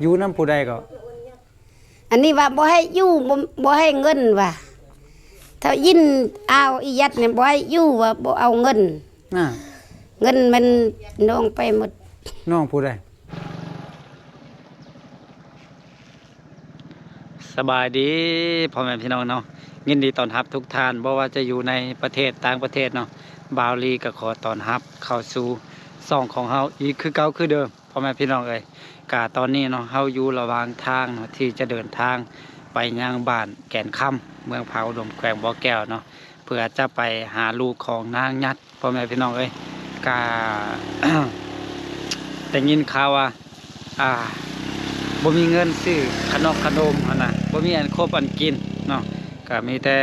อยู่น้ำผู้ใดก็อันนี้ว่าบ่ให้อยู่บ่บ่ให้เงินว่ะถ้ายินเอาอียัดเนี่ยบ่ให้อยู่ว่าบ่เอาเงิน น่ะเงินมันน้องไปหมด น้องผู้ใดสบายดีพ่อแม่พี่น้องเนาะยินดีต้อนรับทุกท่านบ่ว่าจะอยู่ในประเทศต่างประเทศเนาะบาวลีก็ขอต้อนรับเข้าสู่ซ่องของเฮาอีกคือเก่าคือเดิมพ่อแม่พี่น้องเอ้ย กะตอนนี้เนาะเฮาอยู่ระหว่างทางเนาะที่จะเดินทางไปยังบ้านแก่นคำเมืองเผาดมแขวงบ่อแก้วเนาะเพื่อจะไปหาลูกของนางยัดพ่อแม่พี่น้องเอ้ยกะแต่ยินข่าวว่าอ่าบ่มีเงินซื้อขนมขนมนะบ่มีอันครบอันกินเนาะก็มีแต่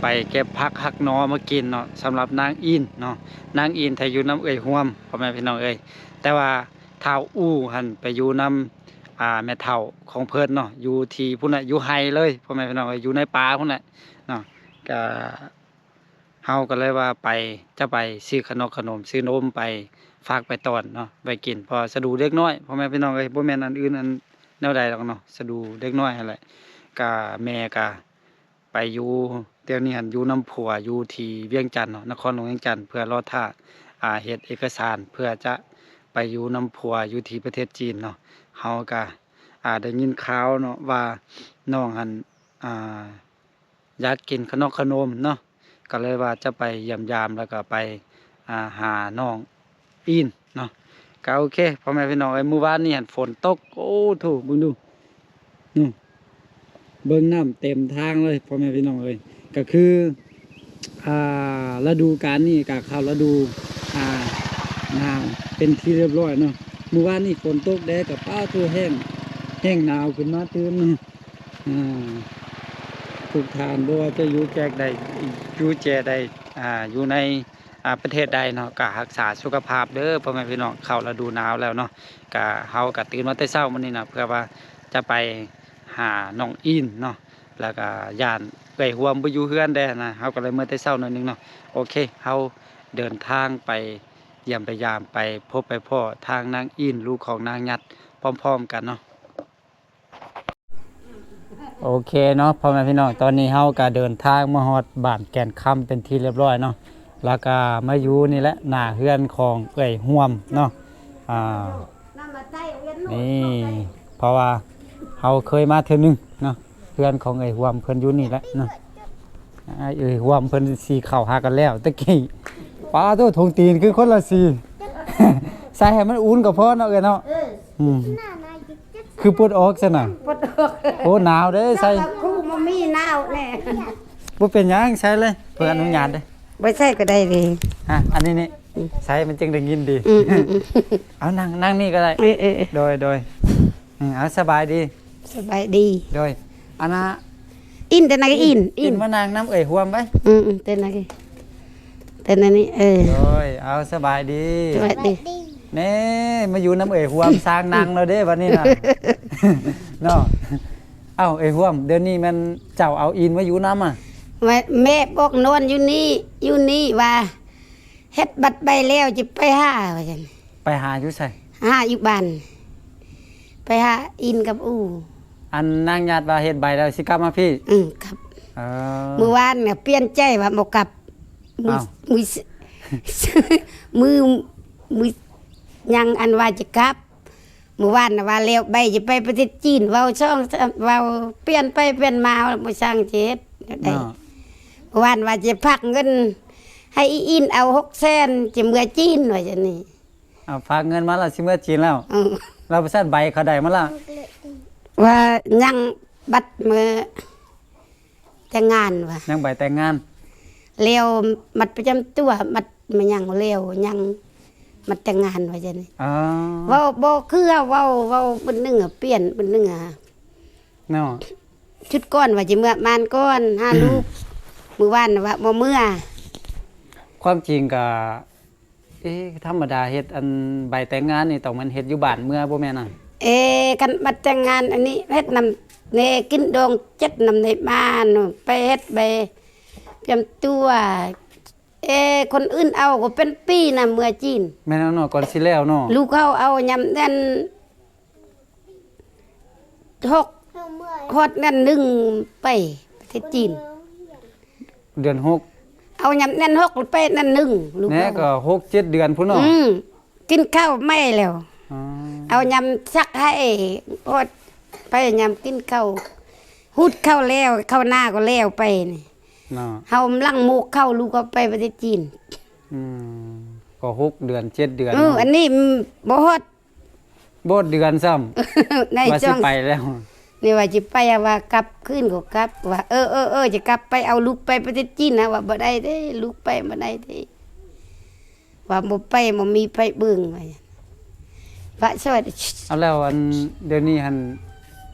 ไปเก็บผักหักนอมากินเนาะสำหรับนางอินเนาะนางอินถ้าอยู่น้ำเอ่ยห่วมพ่อแม่พี่น้องเอ้ยแต่ว่า เท้าอู้หันไปอยู่น้ำอ่าแม่เฒ่าของเพิ่นเนาะอยู่ที่พุ่นน่ะอยู่ไฮเลยพ่อแม่พี่น้องอยู่ในป่าพุ่นน่ะเนาะก็เฮาก็เลยว่าไปจะไปซื้อขนมขนมซื้อนมไปฝากไปตอนเนาะไปกินพอสะดูเด็กน้อยพ่อแม่พี่น้องเอ้ยบ่แม่นอันอื่นอันแนวใดหรอกเนาะสะดูเด็กน้อยนั่นแหละกะแม่กะไปอยู่เดี๋ยวนี้หันอยู่น้ำผัวอยู่ที่เวียงจันทน์เนาะนครหลวงเวียงจันทน์เพื่อรอท่าอ่าเฮ็ดเอกสารเพื่อจะ ไปอยู่น้ำผัวอยู่ที่ประเทศจีนเนาะเฮากะอาได้ยินข่าวเนาะว่าน้องหันอ่าอยากกินขนมขนมเนาะก็เลยว่าจะไปเยี่ยมยามแล้วก็ไปอ่าหาน้องปีนเนาะก็โอเคพ่อแม่พี่น้องไอ้ยเมื่อวานนี่เห็นฝนตกโอ้ถูกมึงดูนี่เบิ้งน้ำเต็มทางเลยพ่อแม่พี่น้องเลยก็คืออ่าฤดูกาลนี่กะเข้าฤดู นาวเป็นที่เรียบร้อยเนาะเมื่อวานนี่ฝนตกแดดกับป้าตัวแห้งแห้งหนาวขึ้นมาเติมเนะอ่าทุกทานบ่ว่าจะอยู่แจกใดอยู่แจใดอ่าอยู่ในอ่าประเทศใดเนาะก็รักษาสุขภาพเด้อพ่อแม่พี่น้องเข้าฤดูหนาวแล้วเนาะก็เฮาก็ตื่นมาแต่เช้ามื้อนี้นะเพื่อว่าจะไปหาน้องอินเนาะแล้วก็ย่านเอ้ยห่วมบ่อยู่เฮือนแด้นะเฮาก็เลยมื้อแต่เช้าหน่อยนึงเนาะโอเคเฮาเดินทางไป เยี่ยมไปยามไปพบไปพ่อทางนางอินลูกของนางยัดพร้อม ๆ กันเนาะโอเคเนาะพ่อแม่พี่น้องตอนนี้เฮาก็เดินทางมาฮอดบ้านแก่นคำเป็นที่เรียบร้อยเนาะแล้วก็มาอยู่นี่แหละหน้าเฮือนของเอ้ยห่วมเนาะอ่านี่เพราะว่าเขาเคยมาเทื่อนึงเนาะเฮือนของเอ้ยห่วมเพิ่นอยู่นี่แหละเนาะเอ้ยห่วมเพิ่นสีเข่าหากันแล้วตะกี้ ป้าตัวทงตีนคือคนละสีใส่ให้มันอุ่นก็พอเนาะเอ้ยเนาะอืมคือปวดออกซะน่ะปวดอกโอ้หนาวเด้อใส่เจ้ากับครูมามีหนาวแน่บ่เป็นหยังใส่เลยเพิ่นอนุญาตเด้อบ่ใส่ก็ได้เลยฮะอันนี้นี่ใส่มันจึงได้ยินดีอืมอืมอืมเอานั่งนั่งนี่ก็ได้เออเออเออโดยโดยอืมเอาสบายดี สบายดีโดยอันนะอินแต่ไหนก็อินอิอินนมานางน้ำเอ่ยห่วมไปอืมอืมแต่ไหนก็ แต่ไหนนี่เออโดยเอาสบายดีสบายดีเน่มาอยู่น้ำเอ่ยห่วมสร้างนางเราเด้วันนี้น่ะเนาะเอ้าเอ่ยห่วม เดี๋ยวนี้มันเจ้าเอาอินมาอยู่น้ำอะแม่แม่บอกนอนอยู่นี่อยู่นี่ว่าเฮ็ดบัตรใบแล้วจะไปหาว่าจังไปหาอยู่ใส่หาอยู่บ้านไปหาอินกับอูอันนางญาติว่าเฮ็ดใบแล้วสิกลับมาพี่ อืมครับเออเมื่อวานเนี่ยเปลี่ยนใจว่าบ่กลับ มืออ้าว มือมือมือยังอันว่าจะกลับเมื่อวานน่ะว่าแล้วใบจะไปประเทศจีนเว้าช่องเว้าเปลี่ยนไปเปลี่ยนมาบ่ช่างเจ็ดได้เนาะเมื่อวานว่าจะพักเงิน ให้อีอินเอา6แสนจะเมื่อจีนว่าจังนี้เอาฝากเงินมาและสิเมื่อจีนแล้วอืมเราไปสั่นใบเขาได้มาละว่ายังบัตรมือจะงานว่ายังใบแต่งงาน เร็วมัดประจำตัวมัดมันยังเร็วยังมัดแต่งงานว่าจังนี้อ๋อเว้าบ่คือเว้าเว้าเป็นหนึงอะเปลี่ยนเป็นหนึงอะเนาะชุดก้อนว่าจะเมื่อมานก้อนห้าลูกมื้อวานน่ะว่าบ่เมื่อ ความจริงก็เอ๊ะธรรมดาเฮ็ดอันใบแต่งงานนี่ต้องมันเฮ็ดอยู่บ้านเมื่อบ่แม่นน่ะเอกันมัดแต่งงานอันนี้เฮ็ดนำเนกินดองเจ็ดนำในบ้านไปเฮ็ดไป เตรียมตัวเอคนอื่นเอาก็เป็นปีนะเมื่อจีน แม่นเอาเนาะก่อนสิแล้วเนาะลูกเขาเอายำนั่นหกฮอดนั่นหนึ่งไปประเทศจีน เดือนหกเอายำนั่นหกไปนั่นหนึ่งลูกแน่ก็หกเจ็ดเดือนพุ่นเนาะอืมกินข้าวไม่แล้ว อ๋อเอายำซักให้ฮอดไปยำกินข้าวหุดข้าวแล้วข้าวหน้าก็แล้วไปนี่เนาะเฮาลังหมูกเข้าลูกก็ไปประเทศจีน อืมก็หกเดือนเจ็ดเดือนเอออันนี้บ่ฮอดบ่เดือนซ้ำในว่าช่สิองไปแล้ว นี่ว่าจะไปอะว่ากลับขึ้นก็กลับ ว่าเออเออเออจะกลับไปเอาลูกไปประเทศจีนนะว่าบ่ได้เด้ลูกไปบ่ได้เด้ว่าบ่ไปบ่มีไปเบิ่งว่าว่าสวัสดีเอาแล้วอันเดี๋ยวนี้หัน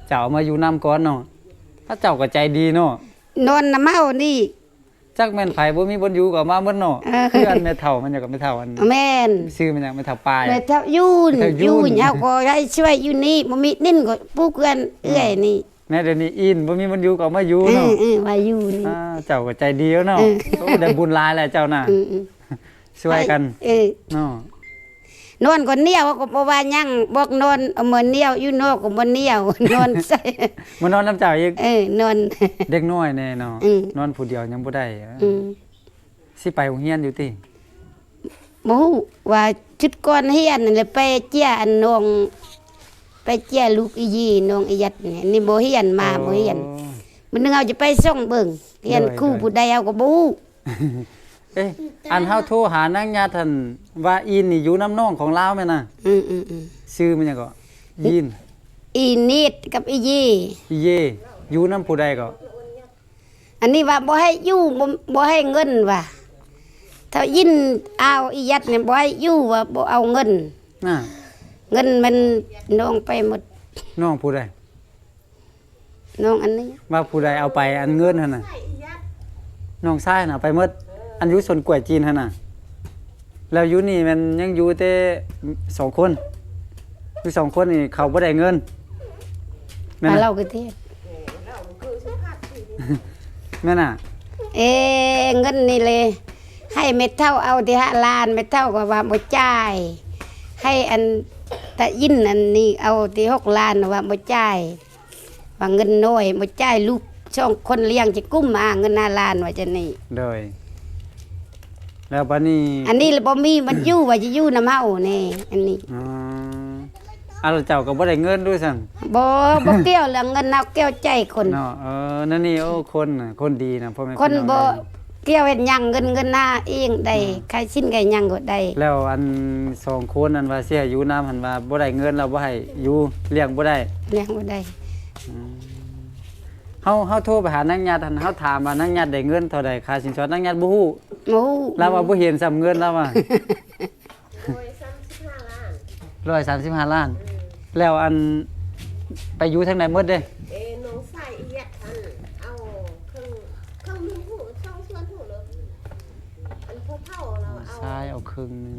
เจ้ามาอยู่นํก่อนเนาะถ้าเจ้าก็ใจดีเนาะ นอนน้ำเมานี่จักแม่นไผบ่มีบนอยู่ก็เอามาหมดเนาะเออคืออันแม่เฒ่ามันอยากกับแม่เฒ่าอันแม่นชื่อมันหยังแม่เฒ่าปลายแม่ทับยูนแม่ทับยูยูนนเฮาก็ให้ช่วยอยู่นี่บ่มีนิ่นก็ปลูกกันเอื้อยนี่แม่เดี๋ยวนี้อินบ่มีบนอยู่ก็เอามาอยู่เอเนาะอเออว่าอยู่นี่อ่าเจ้าก็ใจดีแล้วเนาะเออโอ้ได้บุญหลายแหละเจ้าน่ะอืมอืมช่วยกันเออเนาะ นอนก็เหนียวก็บ่ว่าหยังบอกนอนเอามือเหนียวอยู่นอกก็บ่เหนียวนอนใส่มานอนน้ำเจ้าอีกเออนอน เด็กน้อยแน่เนาะอืม นอนผู้เดียวยังบ่ได้อืมสิไปโรงเรียนอยู่ติบ่ฮู้ว่าจุดก่อนเฮียนนั่นแหละไปเจียอันน้องไปเจียลูกอียีน้องอียัดนี่นี่บ่เฮียนมาบ่เฮียนมันนึงเอาจะไปส่องเบิ่งเฮียนครูผู้ใดเอาก็บ่ฮู้ เอ้ยอันเฮาโทรหานางญาติท่านว่าอินนี่อยู่น้ำน้องของลาวแม่น่ะอืมอืมอืมชื่อมันหยังก็ยินอีนิดกับอียีอีเยอยู่น้ำผู้ใดก็อันนี้ว่าบ่ให้อยู่บ่บ่ให้เงินว่าถ้ายินเอาอียัดเนี่ยบ่ให้อยู่ว่าบ่เอาเงิน น่ะเงินมันน้องไปหมดน้องผู้ใดน้องอันนี้ว่าผู้ใดเอาไปอันเงินหั่นน่ะน้องชายน่ะไปหมด อันอยู่สวนกล้วยจีนหั่นน่ะ แล้วอยู่นี่มันยังอยู่แต่สองคนอยู่สองคนนี่เขาบ่ได้เงินแม่นมาน่ะเล่ากันเทศแม่นน่ะเอ้เงินนี่เลย ให้เม็ดเท่าเอาที่ห้าล้านเม็ดเท่าก็ว่าบ่จ่าย ให้อันตะยินอันนี้เอาที่หกล้านว่าบ่จ่ายว่าเงินน้อยบ่จ่ายลูกช่องคนเลี้ยงจะกุ้มมาเงินห้าล้านว่าจะนี่ โดย แล้วบัดนี้อันนี้บ่มีมันอยู่ว่าจะอยู่นำเฮานี่อันนี้อ๋ออะแล้วเจ้าก็บ่ได้เงินด้วยซั่นบ่บ่เกี่ยวเรื่องเงินเอาเกี่ยวใจคนเนาะเออนั่นนี่โอ้คนน่ะคนดีนะพ่อแม่คนพี่องบ่ได้เกี่ยวเฮ็ดหยังเงินเงินหน้าเองได้ใครสิ้นใครหยังก็ได้แล้วอันสองคนนั้นว่าเสียอยู่น้ำหันว่าบ่ได้เงินเราบ่ให้อยู่เลี้ยงบ่ได้ เลี้ยงบ่ได้ เฮาเฮาโทรไปหานางญาติหันเฮาถามว่านางญาติได้เงินเท่าใดค่าสินสอดนางญาติบ่ฮู้โอ้เราว่าบ่เห็นซ้ำเงินเราว่า135 ล้าน แล้วอันไปอยู่ทางไหนหมดเด้เอ้น้องใส่อีหยัดอันเอาเครื่องเครื่องมือหูช่องส่วนหูเลยอันพ่อเท่าเราเอาซ้ายเอาครึ่งหนึง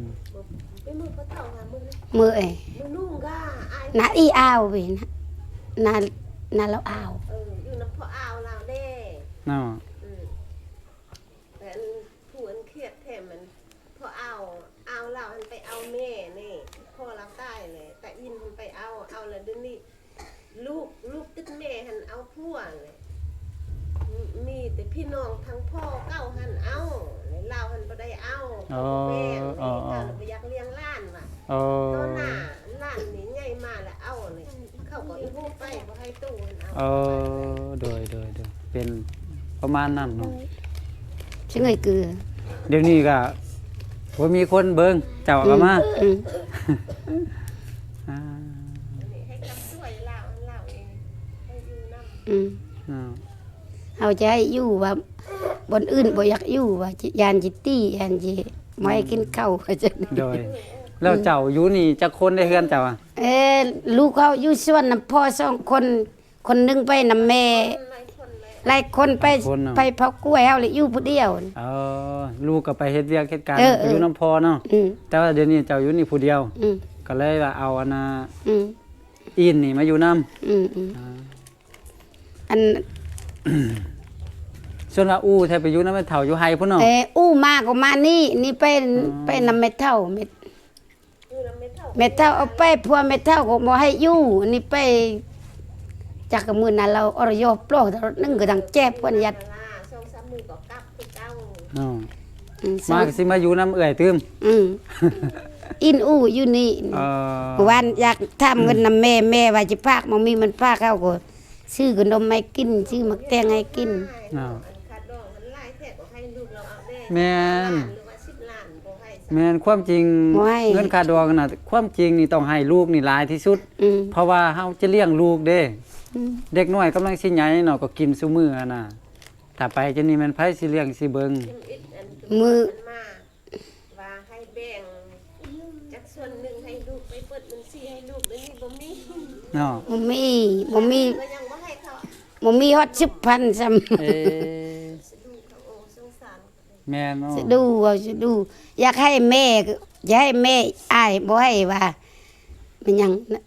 ไปมือพ่อเท่าค่ะมือมือเอ้ยมือนุ่งก็อายนาอีอาวเว้ยนะนานาเราอาวเอออยู่น้ำ พ่ออาวเราแน่เนาะอืมแต่อันผู้อันเครียดแถมมันพ่อเอาเอาเราอันไปเอาแม่นี่พ่อเราตายเลย แต่อินมันไปเอาเอาแล้วเดี๋ยวนี้ลูกลูกตึกแม่หันเอาผัวเลยมีมีแต่พี่น้องทั้งพ่อเก้าหันเอาแล้วเราหันบ่ได้เอาอ๋อแม่อ๋อนี่อ๋อเราบ่อยากเลี้ยงหล้านว่ะ โอ้ ตอนหน้าหล้านนี่ใหญ่มาแล้ว เอาเลยเขาก็อีฮู้ไปบ่ให้ตู้หันเอาเออโดยโดยโดยเป็นประมาณนั้นเนาะซึ่งไอ้เกลือเดี๋ยวนี้ก็บ่มีคนเบิ่งเจ้าก็มาอืมอ่านี่ให้กำช่วยเราอันเราเองให้อยู่นำอืมเนาะเอาใจให้อยู่ว่าบนอื่นบ่อยากอยู่ว่าจิยานจิตี้ยานจิไม่ให้กินข้าวว่าจังโดย แล้วเจ้าอยู่นี่จักคนได้เฮือนเจ้าอะเอ้ลูกเขาอยู่ส่วนนํพ่อสองคน คนหนึงไปนํแม่หลายคนเลยหลายคนไปไปเผากล้วยเฮาเลยอยู่ผู้เดียว เออลูกก็ไปเฮ็ดเวียกเฮ็ดการเออเออไปอยู่น้ำพอเนาะอืมแต่ว่าเดี๋ยวนี้เจ้าอยู่นี่ผู้เดียว อืมก็เลยว่าเอาอันน่ะอืมอินนี่มาอยู่นํอืมอืมอันส่วนว่าอู้แทบไปอยู่นำแม่เฒ่าอยู่ไห้พุ่นเนาะ เอออู้มาก็มานี่ นี่ไปไปนำเม็ดเท่าเม็ดอยู่นำไม่ เท่าเม็ดเท่าเอาไปพัวเม็ดเท่าก็บ่ให้อยู่อันนี่ไปจักกะมื้อนั้นเราอรยอปลอกนึงก็ดังแจ๊บเพิ่นยัดลาสองสามมือก็กลับคือเก้าอ้าวอืมมาก็สิมาอยู่น้ำเอื่อยตึมอืมอินอู้อยู่นี่ เออเมื่อวานอยากทำเงินนำแม่แม่ว่าจะพากมันมีมันพากเข้าก็ซื้อขนมให้กินซื้อมักแตงให้กิน อ้าวอันคาดดองมันไล่แทกก็ให้ลูกเราเอาได้แม่นหรือว่าสิบล้านบ่ให้ แม่นความจริงโอ้ย เงินค่าดองน่ะความจริงนี่ต้องให้ลูกนี่หลายที่สุด อืม เพราะว่าเฮาจะเลี้ยงลูกเด้ อืม เด็กน้อยกำลังสิใหญ่เนาะก็กินซุมื้ออะน่ะถ้าไปจะนี่มันไผสิเลี้ยงสิเบิ่งจิ้มอิดอันมือนมาว่าให้แบ่งจักส่วนหนึ่งให้ลูกไปเปิดบัญชีให้ลูกเดี๋ยวนี้บ่มีเนาะบ่มีบ่มีก็ยังบ่ให้เขา บ่มีฮอด10,000ซ้ำเอ๊ะ สะดูเขาโอ้สงสาร แม่นเนาะจะดูเอาจะดู อยากให้แม่ก็อยากให้แม่อายบ่ให้ว่ามันหยังน่ะ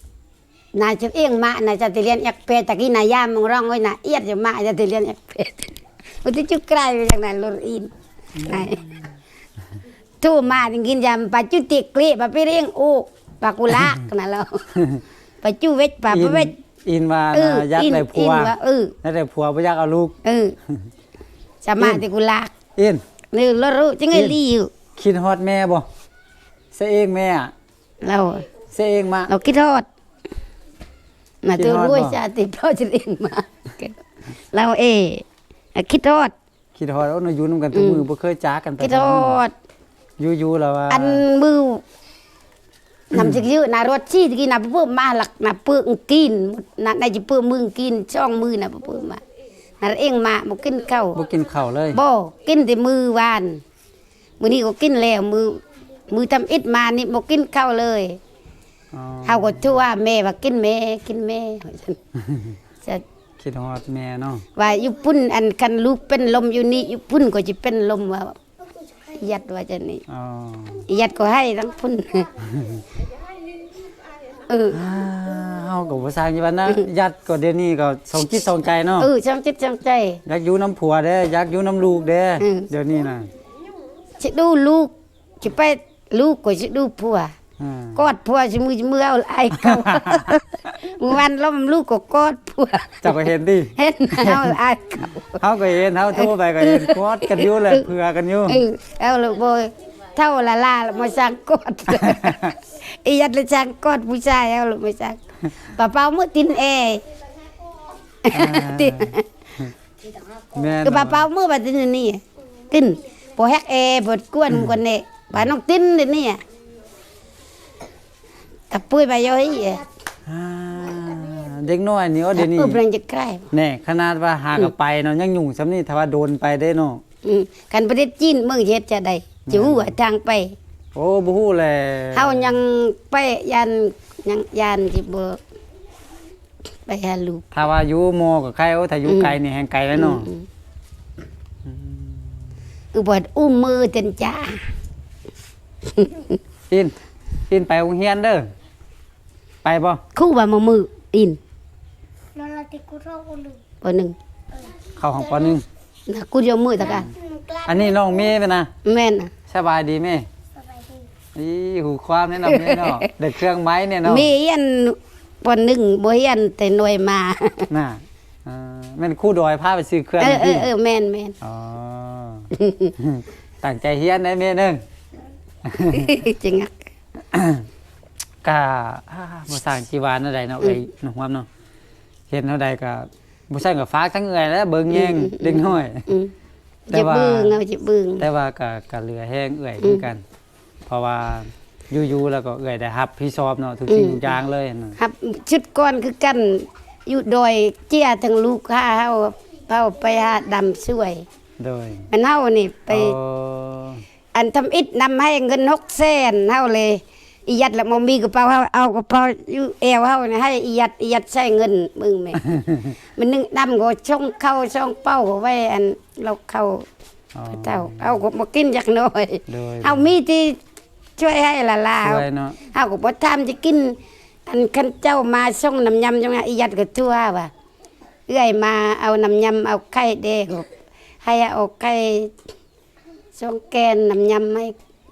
นายจะเองมาน่าจะติเรียนอยากเป็ดตะกี้นายยามมึงร้องไว้น่ะเอียดจะมาจะติเรียนอยากเป็ดมันจะจุกไกลไปจากนั้นลอินนายทูมาถึงกินยามปาจุติกลีปาไปเรียงโอ้ปากุลากนั่นแล้วปาจุเวชปาอิปะนเวชอินว่าเออน่ะอยากอินได้ผัอิวนว่าเอออยากได้ผัวบ่อยากเอาลูกเออสมาติกุลากอิน นี่เรารู้จังไงลีอยู่คิดฮอดแม่บ่เสยเองแม่อะเราเสยเองมา เราคิดทอดมาคิดตัวทอดรวยบ่ชาติพ่อจะเองมาเราเอคิดทอดคิดฮอดเอาเนาะอยู่นํกันทุกมื้อบ่เคยจากกันไปคิดทอดอยู่ๆแล้วว่าอันมือนำจิกยืนารถชี้ตะกี้นะเพิ่มมาหลักนะเปิ้งกินนะนายจะเปิ้มมึงกินช่องมือนะเปิ้มมา นั่นเองมาบ่กินข้าวบ่กินข้าวเลยบ่กินแต่มือวานมื้อนี้ก็กินแล้วมือมือทำอิดมานี่บ่กินข้าวเลยอ๋อเฮาก็ทั่วแม่ว่ากินแม่กินแม่จะคิดฮอดแม่เนาะว่าอยู่ปุ่นอันคันลูกเป็นลมอยู่นี่อยู่ปุ่นก็จะเป็นลมว่ายัดว่าจะนี่อ๋อยัดก็ให้ทั้งปุ่นเอออ่า เฮาก็บ่สร้างอยู่ว่านะยัดก็เดี๋ยวนี้ก็สองจิตสองใจเนาะเออช่างจิตช่างใจ อยากอยู่น้ำผัวเด้อยากอยู่น้ำลูกเด้อืม เดี๋ยวนี้น่ะสิดูลูกสิไปลูกก็สิดูผัวอ่า กอดผัวสิมือสิมือเอาไอ้เขาเมื่อวันล้มลูกก็กอดผัวเจ้าก็เห็นดิเห็นเอาไอ้เขาเฮาก็เห็นเฮาโทรไปก็เห็นกอดกันอยู่แหละเผื่อกันอยู่ เออเอาเลยบ่ เท่าละลาแล้วมาสั่งกอดอียัดเลยสั่งกอดผู้ชายเอาเลยมาสั่งป้าเป้ามือตินแอตินแม่นคือป้าเป้ามือบัดตินนี่ตินบ่แฮกแอบ่กวนคนนี้ป้าน้องตินนี่ตะปุ้ยไปย่อยเด็กน้อยนี่เอาเดี๋ยวนี้เออเพิ่นจะใกล้แน่ขนาดว่าหากไปเนาะยังยุ่งซ้ำนี้ถ้าว่าโดนไปได้เนาะกันประเทศจีนเมืองเฮ็ดจะได้ จะฮู้ว่าทางไป โอ้บ่ฮู้แหละเฮายังไปยันยังยันสิบ่ไปหาลูกถ้าว่าอยู่มอกับใครโอ้ถ้าอยู่ไกลนี่แฮงไกลแล้วเนาะอือบ่อุ้มมือเต็นจ้าอินอินไปโรงเรียนเด้อไปบ่คู่ว่ามามืออิน Nala te kuro ulu. บ่หนึ่งเข้าห้องปหนึ่งนะกูจะมือตะกัน อันนี้น้องเมย์ไปนะแม่นน่ะสบายดีแม่ Sabay di. อีหูความแนะนำเนี่ยเนาะเด็กเครื่องไม้เนี่ยเนาะมีอันบ่หนึ่งบ่เฮียนแต่หน่วยมา น่ะเออแม่นครู่ดอยพาไปซื้อเครื่องเออเอที่อเออแม่นแม่น อ๋อตั้งใจเฮียนได้เมย์หนึง จริงอะกะอ่าบ่สร้างจีวานอะไรเนาะเอ้ยน้องความเนาะเฮ็ดเท่าใดก็บ่ใช่ก็ฝากทั้งเอื้อยแล้วเบิ่งแย่งเด็กน้อย อืม แต่จะว่าเบิ่งเอาจะเบิ่งแต่ว่าก็ก็เหลือแห้งเอื้อยคือกัน เพราะว่าอยู่ๆแล้วก็เอื้อยได้รับผิดชอบเนาะทุกสิ่งทุกอย่างเลยน่ะครับชุดก่อนคือกันอยู่ดอยเจียทั้งลูกค้าเฮาเฮาไปหาดำช่วยโดยมันเฮานี่ไปโอ้อันทำอิฐนำให้เงินหกแสนเฮาเลย อียัดแล้วบ่มีกระเป๋าเฮาเอากระเป๋าอยู่แอวเฮานี่ให้อียัดอียัดใช้เงินมึงแม่มันนึงดำก็ช่องเข้าช่องเป้าก็ไว้อันเราเข้าอ๋อเจ้าเอาก็มากินจักหน่อยโดยเอามีที่ช่วยให้ละลาช่วยเนาะเฮาก็บ่ทำจะกิน อันคันเจ้ามาส่งน้ำยำจังว่าอียัดก็ทั่วว่าเอื้อยมาเอาน้ำยำเอาไข่แดงก็ให้เอาไข่ส่งแกนน้ำยำให้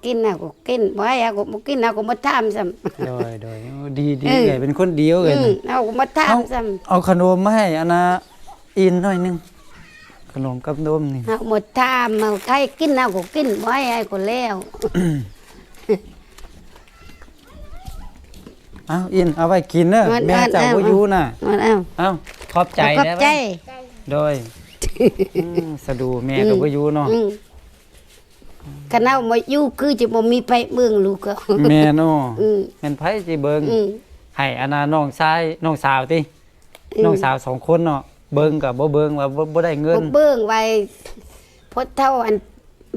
กินเอาก็กินบ่ให้เอาก็บ่กินเอาก็บ่ถามซ้ำโดยโดยโอ้ดีดีเออเอ้ยเป็นคนเดียวเลยอืนะมเอาก็บ่ถามซ้ำเอาขนมมาให้อันนะอินหน่อยหนึงขนมกับนมนี่เอาหมดถามเอาใครกินเอาก็กินบ่ให้เอาก็แล้วเอาอินเอาไว้กินเด้อมันแม่อันเจ้าเอาบ่อยู่น่ะมันเอาเอาขอบใจขอบได้ใจไหมโดยอืมสะดูแม่ก็บ่อยู่เนาะอืม คันเอามาอยู่คือจะบ่มีไปเมืองลูกก็แม่เนาะอืมแม่นไผสิเบิ่งอืมให้อันน่ะน้องชายน้องสาวติน้องสาวสองคนเนาะเบิ่งก็บ่เบิ่งว่าบ่บ่ได้เงิบ่นเบิ่งไว้พอเท่าอัน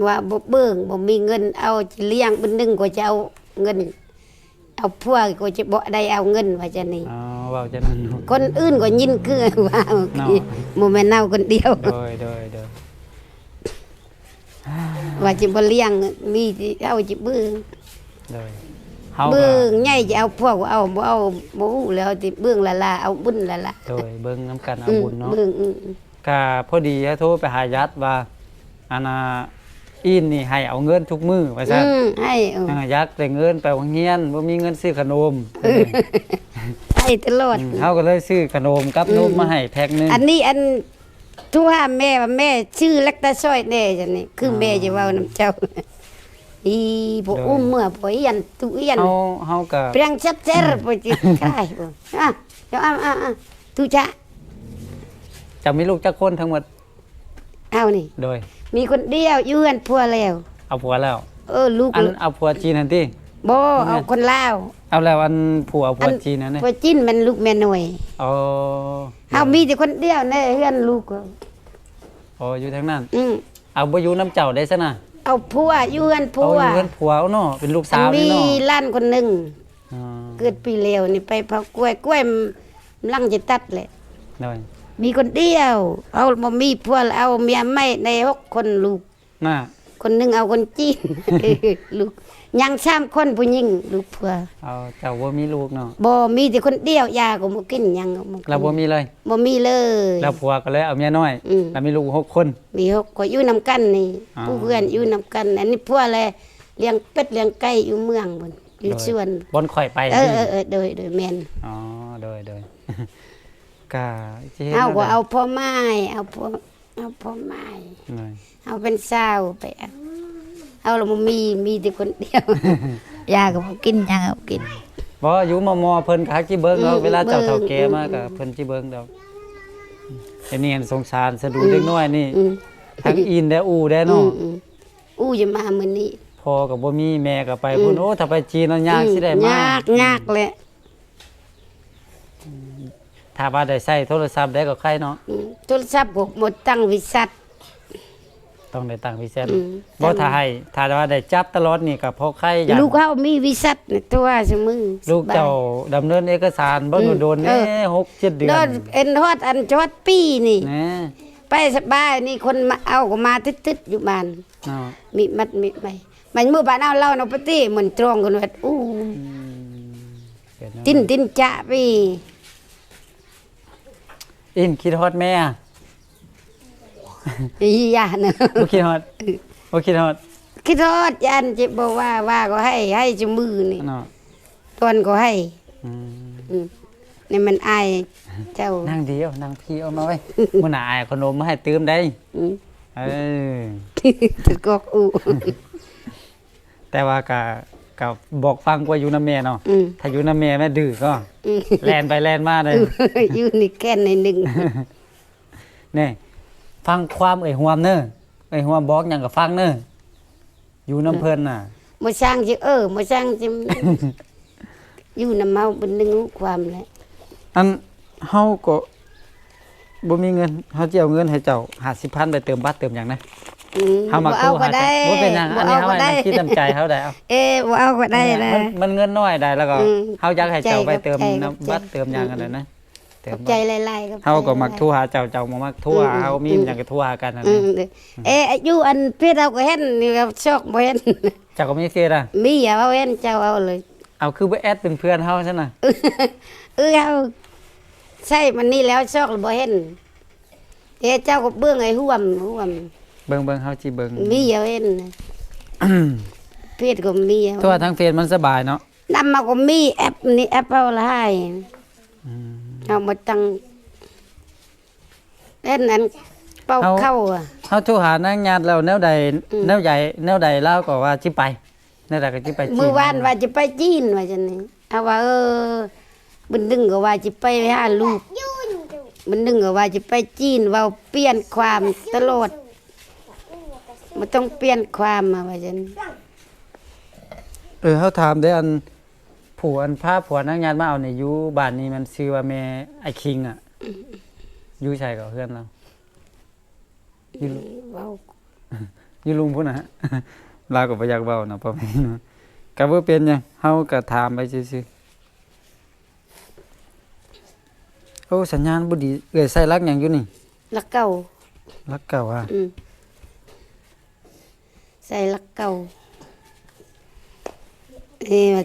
ว่าบ่เบิ่งบ่มีเงินเอาจะเลี้ยงเป็นหนึงก็จะเอาเงิน เอาพวกก็จะบ่ได้เอาเงินว่าจะนี่อ๋อเว้าจังนั้นเนาะคนอื่นก็ยินคือว่าเนาะบ่แม่นเอาคนเดียวโดยโดยโดย ว่าจะบ่เลี้ยงมีที่เอาจะเบิ่งโดยเฮาก็เบิ่งใหญ่จะเอาพวกเอาบ่เอาบ่ฮู้แล้วที่เบิ่งละลาเอาบุญละลาโดยเบิ่งนํกันเอาอืมบุญเนาะเบิ่งอืมก็พอดีโทรไปหายัดว่าอันน่ะอินนี่ให้เอาเงินทุกมื้อว่าอืซั่นมให้เอออ่ายักษ์ได้เงินไปโรงเรียนบ่มีเงินซื้อขนมให้ตลอดมเฮาก็เลยซื้อขนมกับนมมาให้แพ็คหนึงอันนี้อัน ทุกว่าแม่ว่าแม่ชื่อลักตาซอยแน่จังนี่คือแม่จะเว้านํเจ้าอีบ่อุ้มเมื่อบ่ยันตุยันเฮาเฮาก็เปรียงชัดเจรบ่จิคายบ่อะเดี๋ยวอะอะอะตุจ้ะจะมีลูกจักคนทั้งหมดเอานี่โดย มีคนเดียวอยู่กันพัวแล้ว เอาผัวแล้ว เออลูกอันเอาผัวจีนนั่นติ บ่เอาคนลาวเอาแล้วอันผัวผัวจีนนั่นนี่ผัวจิ้นมันลูกแม่หน่วยอ๋อเฮามีแต่คนเดียวในเฮือนลูกอ๋ออยู่ทางนั้นอืมเอาบ่อยู่น้ำเจ้าได้ซะนะเอาผัวอยู่กันผัเอาวอยู่เพิ่นผัวเอาเนาะเป็นลูกสาวมีนี่เนาะล้านคนหนึงอ๋อเกิดปีเลวนี่ไปเผากล้วยกล้วยมันลังจะตัดแหละโดยมีคนเดียว เอาบ่มีผัวแล้วเอาเมียไม่ในหกคนลูกน่ะคนหนึงเอาคนจีนเออลูก ยังสามคนผู้หญิงลูกผัวเอาเจ้าบ่มีลูกเนาะบ่มีแต่คนเดียวยาก็บ่กินหยังก็บ่กินเราบ่มีเลยบ่มีเลยแล้วผัวก็เลยเอาเมียน้อยอืมแล้วมีลูกหกคนมีหกก็อยู่นํกันนี่อ่าผู้เพื่อนอยู่นํกันอันนี้ผัวแลเลี้ยงเป็ดเลี้ยงไก่อยู่เมืองพุ่นอยู่สวนบนข่อยไปเออเออเออโดยโดยแม่นอ๋อโดยโดยกะสิฮ็ดเอาก็แนวใดเอาพ่อไม้เอาพ่อเอาพ่อไม้หน่อยเอาเป็นสาวไปเอา เอาแล้วบ่มีมีแต่คนเดียวยาก็บ่กินหยังเอากิน บ่อยู่มอมอเพิ่นก็หาสิเบิ่งเนาะอืมเวลาเจ้าเบิ่งเฒ่าแก่อืมมาก็เพิ่นสิเบิ่งดอกอันนี้สงสารสะดูเด็กน้อยนี่อืมทั้งอินและอูได้อืเนาะมอืมอู้จะมามื้อนี้ พ่อก็บ่มีแม่ก็ไปพุ่นโอ้ถ้าไปจีนแล้วยากสิได้มายากยากแหละถ้าว่าได้ใช้โทรศัพท์ได้ก็ใครเนาะอืมโทรศัพท์ก็หมดตั้งวิสัท ต้องได้ตังค์พิเศษอืม บ่ถ้าให้ถ้าว่าได้จับตลอดนี่ก็พอใครอยากลูกเขามีวิสัทในตัวเสมอลูกเจ้าดำเนินเอกสารบ่อืมโดนๆเอแน่อ6 7เดือนดอนเอ็นฮอดอันจอดปีนี่แหน่ไปสบายนี่คนมาเอาก็มาตึดๆอยู่บ้าน เนาะมีมัดมีไปมันมือบ้านเอาเล่าเนาะปฏิเหมือนตรงกันว่าอู้เป็นแนวตินตินจะไปอินคิดฮอดแม่อะ อีหยาเนาะบ่คิดฮอดบ่คิดฮอดคิดทอดยันจะบอกว่าว่าก็ให้ให้จมือนี่เนาะตอนก็ให้อืมอืมนี่มันอายเจ้านั่งเดียวนั่งพี่เอามาไว้มื้อหน้าอายขนมมาให้ตื่มได้อืมเออตึกกอกอู้แต่ว่าก็ก็บอกฟังว่าอยู่นำแม่เนาะอืมถ้าอยู่นำแม่แม่ดื้อก็อืมแล่นไปแล่นมาเลยอยู่นี่แค่ในหนึ่งนี่ ฟังความเอ่ยหวมเน้อเอ่ยหวมบอกหยังก็ฟังเน้ออยู่น้ำเพิ่นน่ะมาสร้างจิเออมาสร้างจิอยู่นำเมาเป็นหนึ่งรู้ความแหละอันเฮาก็บ่มีเงินเฮาสิเอาเงินให้เจ้า50,000ไปเติมบัตรเติมหยังนะอืมเฮามาบ่เอากู้ก็หาได้บ่เป็นหยังอันนี้เฮาบ่ให้ได้มันคิดน้ำใจเฮาได้เอาเอ้บ่เอาก็ได้ละมันมันเงินน้อยได้แล้วก็อืมเฮาอยากให้เจ้าไปเติมใจกับน้ำใจบัตรเติมหยังกันนะ เติขมอบบัใจตรหลายๆครับเฮาก็มักโทั่วหาเจ้าเจ้าบ่มักโทั่วหาเฮามีหยังก็โทั่วหากันนั่นอืแหละมเด้อเอ้อายุอันพี่เราก็เห็นนี่เราชอกบ่เห็นเจ้าก็มีเฟซอะมีอย่าเอาเห็นเจ้าเอาเลย เอาคือไปแอดเป็นเพื่อนเฮาซั่นน่ะเออเอาใช่มันนี่แล้วชอกบ่เห็นเอ้เจ้าก็เบื้องไอ้ห่วมห่วมเบิ่งเบิ่งเฮาสิเบิ่งมีอย่าเห็นเพศก็มีทั่วทั้งเฟซมันสบายเนาะนำมาก็มีแอปนี่แอปเอาละให้ เอามาตั้งเล่นนั้นเป่าเข้าอะ เฮาโทรหานางญาติแล้วแนวใดแนวใหญ่แนวใดเล่าก็ว่าสิไปแนวใดก็สิไปจีนเมื่อวานว่าจะไปจีนว่าจังนี้เอาว่าเออมันดึงก็ว่าจะไปหาลูกยุ่นดูมันดึงก็ว่าจะไปจีนเว่าเปลี่ยนความตลอดมันต้องเปลี่ยนความมาว่าจังนี้เออเฮาถามได้อัน ผัวอันพาผัวนางญาติมาเอานี่อยู่บ้านนี้มันชื่อว่าแม่ไอ้คิงอะอยู่ใช่กับเพื่อนเราอยู่เว้าอยู่ลุงพุ่นนะฮะลาวก็บ่อยากเว้าเนาะพ่อแม่เนาะก็บ่เป็นหยังเฮาก็ถามไปซื่อๆโอ้สัญญาณบ่ดีเอ้ยใส่ลักหยังอยู่นี่ลักเก่าลักเก่าอะอืมใส่ลักเก่าเอ้ว่า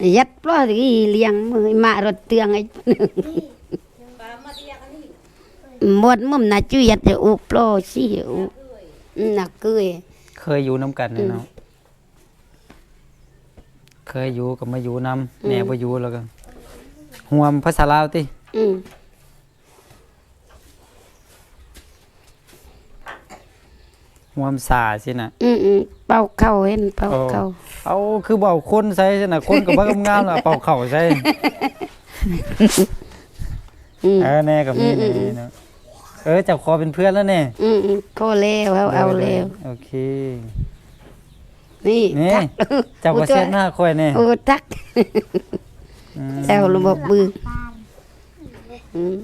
ย่าอันนดจูเด็ดอุ้มก็นี่อันก็แน่นจูก็ยัดหน่วยอุ้มก็อันมันก็แน่ก็ตรงนดก็จะยัดปลอที่เลี้ยงมือมารถเตืองไอ้หนึ่งหมดมุมน่ะจุยัดจะอุปลอสิอุอืมน่ะเกยเคยอยู่นํกันนี่เนาะเคยอยู่ก็มาอยู่นํแม่บ่อยู่แล้วก็ห่วมภาษาลาวติอืม ห่วมสาสิน่ะอืมอืมเป่าเข้าเห็นเป่าโอ้เข้าเอาคือเบาคนใส่สิน่ะคนก็บ่งามๆล่ะเป่าเข่าใส่อืมเออแน่ก็มีแน่เนาะเออเจับคอเป็นเพื่อนแล้วแน่อืมอืมพอแล้วเอาเอาแล้วโอเคนี่นี่ทักเจับกระเซ็นหน้าค่อยแน่โอ้ทักอืมแซวระบบมืออืม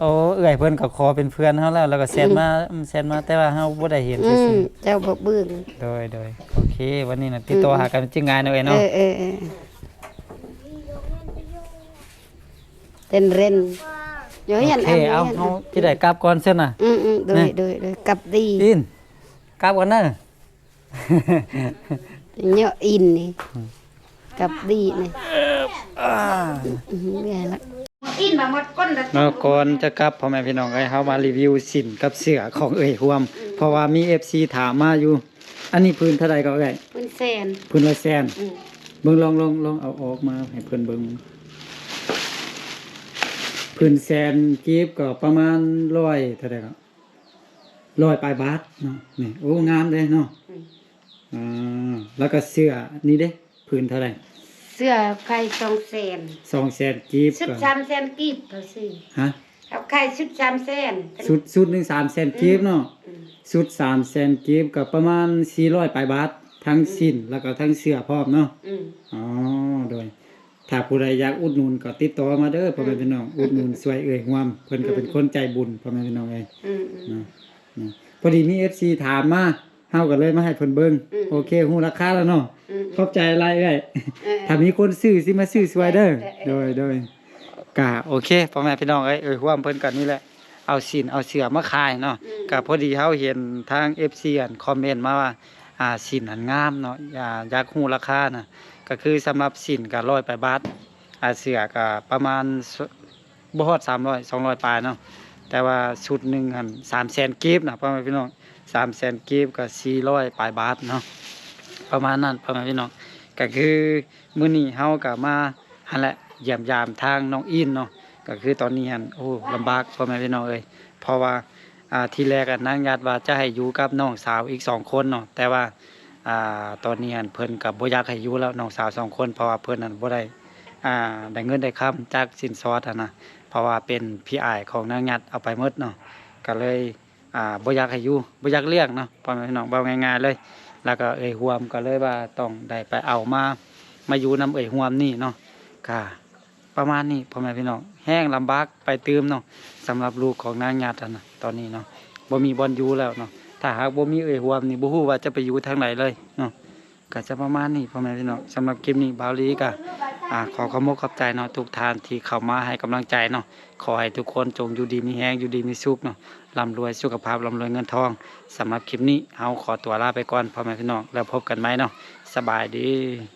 โอ้เอื่อยเพิ่นก็ขอเป็นเพื่อนเฮาแล้วแล้วก็เซ็นมาเซ็นมาแต่ว่าเฮาบ่ได้เห็นอืซื่มอเจ้าบบมือๆโดยโดยโอเค วันนี้น่ะติดต่อหากันจริงงานเอาเองเอเนาะอเออเออเต้นเรนเดี๋ยวโอเห็นเคอันนี้เอาเห็นเฮาสิได้กลับก่อนเซิน่ะ อืมอืมโดยนี่โดยโดยกลับดีอินกลับก่อนเด้อเนาะอินนี่กลับดีนี่อ่า อืมแม่ละ อินมาหมดก้นละเนาะก่อนจะกลับพ่อแม่พี่น้องให้เฮามารีวิวสินกับเสื้อของเอ่ยห่วม เพราะว่ามี FC ถามมาอยู่ อันนี้พื้นเท่าใดก็เอ่ยเป็นแสนพื้นละแสนอืมเบิ่งลองลองลองเอาออกมาให้เพิ่นเบิ่งพื้นแสนกีบก็ประมาณร้อยเท่าใดครับร้อยปลายบาทเนาะนี่โอ้งามเลยเนาะอ่าแล้วก็เสื้อนี่เด้พื้นเท่าใด เสื้อไข่สองแสนสองแสนกีบชุดก็สามแสนกีบเขาสิฮะเอาไข่ชุดสามแสนชุดชุดหนึงสามแสนกีบเนาะอืมชุดสามแสนกีบก็ประมาณสี่ร้อยปลายบาททั้งสิ้นแล้วก็ทั้งเสื้อพร้อมเนาะ อืม อ๋อโดย ถ้าผู้ใดอยากอุดหนุนก็ติดต่อมาเด้อพ่อแม่พี่น้องอุดหนุนสวยเอ่ยห่วมเพิ่นก็เป็นคนใจบุญพ่อแม่พี่น้องเอ้ยอืมอืมนะนะพอดีมี FC ถามมาเฮาก็เลยมาให้เพิ่นเบิ่งอืม โอเคฮู้ราคาแล้วเนาะอืมขอบใจหลายเอ้ย เออ ถ้ามีคนซื้อสิมาซื้อสวยเด้อเอโดอยโดยกะโอเคพ่อแม่พี่น้องเอ้ยเอ่ยห่วมเพิ่นก็นี่แหละ เอาสินเอาเสื้อมาขายเนาะก็พอดีเฮาเห็นทาง FC อันคอมเมนต์มาว่า อ่าสินอันงามเนาะอย่าอยากฮู้ราคาน่ะก็คือสำหรับสินก็100ไปบาทอาเสือก็ประมาณสบ่ฮอด300 200ปลายเนาะแต่ว่าชุดหนึงหั่น300,000กีบนะพ่อแม่พี่น้อง 300,000กีบก็400ปลายบาทเนาะประมาณนั้นพ่อแม่พี่น้องก็คือมื้อนี้เฮาก็มาหันแหละเยี่ยมยามทางน้องอินเนาะก็คือตอนนี้หันโอ้ลำบากพ่อแม่พี่น้องเอ้ยเพราะว่าอ่าทีแรกอะนางญาติว่าจะให้อยู่กับน้องสาวอีกสองคนเนาะแต่ว่าอ่าตอนนี้หันเพิ่นก็บ่อยากให้อยู่แล้วน้องสาวสองคนเพราะว่าเพิ่นนั่นบ่ได้อ่าได้เงินได้คำจากสินสอดนะเพราะว่าเป็นพี่อายของนางยัดเอาไปหมดเนาะก็เลย อ่าบ่อยากให้อยู่บ่อยากเลี้ยงเนาะพ่อแม่พี่น้องเบาง่ายๆเลย แล้วก็เอ่ยห่วมก็เลยว่าต้องได้ไปเอามามาอยู่นํเอ่ยห่วมนี่เนาะก็ประมาณนี้พ่อแม่พี่น้องแห้งลำบากไปตืมเนาะสำหรับลูกของนางยัดอะนะตอนนี้เนาะบ่มีบอลอยู่แล้วเนาะถ้าหากบ่มีเอ่ยห่วมนี่บ่ฮู้ว่าจะไปอยู่ทางไหนเลยเนาะก็จะประมาณนี้พ่อแม่พี่น้องสำหรับคลิปนี้บาวลีก็ขอขอมกขอบใจเนาะทุกท่านที่เข้ามาให้กำลังใจเนาะขอให้ทุกคนจงอยู่ดีมีแฮงอยู่ดีมีสุขเนาะ ร่ำรวยสุขภาพร่ำรวยเงินทองสำหรับคลิปนี้เฮาขอตัวลาไปก่อนพ่อแม่พี่น้องแล้วพบกันไหมเนาะสบายดี